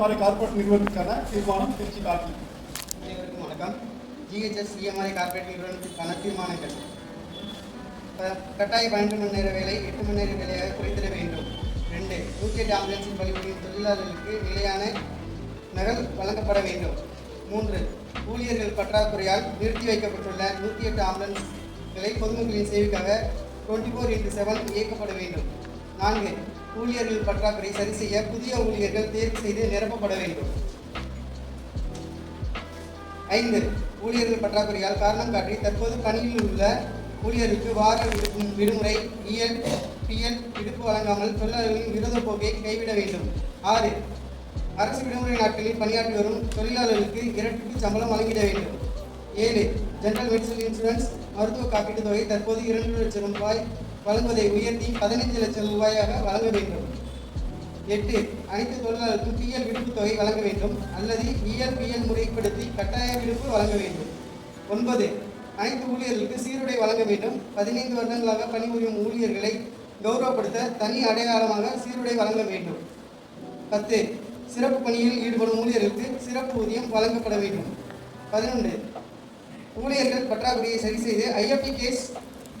சிஎம்ஆர்ஐ corporate நிறுவனத்துக்கான தீர்மானம் திருச்சி காக்கி அனைவருக்கும் வணக்கம் ஜிஹெச்எஸ் சிஎம்ஆர்ஐ கார்பரேட் நிறுவனத்திற்கான தீர்மானங்கள் கட்டாய பன்னெண்டு மணி நேர வேலை எட்டு மணி நேர வேலையாக குறைத்திட வேண்டும் ரெண்டு நூற்றி எட்டு ஆம்புலன்ஸின் பணிபுரியும் தொழிலாளர்களுக்கு நிலையான நகல் வழங்கப்பட வேண்டும் மூன்று ஊழியர்கள் பற்றாக்குறையால் நிறுத்தி வைக்கப்பட்டுள்ள நூற்றி எட்டு ஆம்புலன்ஸ்களை பொதுமக்களின் சேவைக்காக டுவெண்ட்டி ஃபோர் இன்ட்டு செவன் இயக்கப்பட வேண்டும் நான்கு ஊழியர்கள் பற்றாக்குறை சரி செய்ய புதிய ஊழியர்கள் தேர்வு செய்து நிரப்பப்பட வேண்டும். ஐந்து ஊழியர்கள் பற்றாக்குறையால் காரணம் காட்டி தற்போது பணியில் உள்ள ஊழியருக்கு வார விடு- விடுமுறை இஎல் பிஎல் விடுப்பு வழங்காமல் தொழிலாளர்களின் விரோத போக்கை கைவிட வேண்டும். ஆறு அரசு விடுமுறை நாட்களில் பணியாற்றி வரும் தொழிலாளர்களுக்கு இரட்டிப்பு சம்பளம் வழங்கிட வேண்டும். ஏழு ஜென்ரல் மெடிசல் இன்சூரன்ஸ் மருத்துவ காப்பீட்டுத் தொகை தற்போது இரண்டு லட்சம் ரூபாய் வழங்குவதை உயர்த்தி பதினைந்து லட்சம் ரூபாயாக வழங்க வேண்டும். எட்டு அனைத்து தொழிலாளர்களுக்கும் பிஎல் விடுப்பு தொகை வழங்க வேண்டும். அல்லது இஎல் பிஎல் முறைப்படுத்தி கட்டாய விடுப்பு வழங்க வேண்டும். ஒன்பது அனைத்து ஊழியர்களுக்கு சீருடை வழங்க வேண்டும். பதினைந்து வருடங்களாக பணிபுரியும் ஊழியர்களை கௌரவப்படுத்த தனி அடையாளமாக சீருடை வழங்க வேண்டும். பத்து சிறப்பு பணியில் ஈடுபடும் ஊழியர்களுக்கு சிறப்பு ஊதியம் வழங்கப்பட வேண்டும். பதினொன்று ஊழியர்கள் பற்றாக்குறையை சரி செய்து ஐஎஃப்டி கேஸ்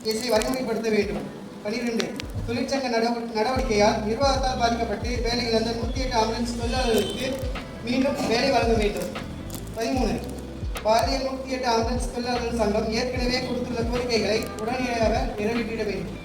கேஸை வரைமுறைப்படுத்த வேண்டும். பனிரெண்டு தொழிற்சங்க நடவடிக்கையால் நிர்வாகத்தால் பாதிக்கப்பட்டு வேலை இழந்த நூற்றி எட்டு ஆம்புலன்ஸ் தொழிலாளர்களுக்கு மீண்டும் வேலை வழங்க வேண்டும். பதிமூணு பாரதிய நூற்றி எட்டு ஆம்புலன்ஸ் தொழிலாளர்கள் சங்கம் ஏற்கனவே கொடுத்துள்ள கோரிக்கைகளை உடனடியாக நிறைவேற்றிட வேண்டும்.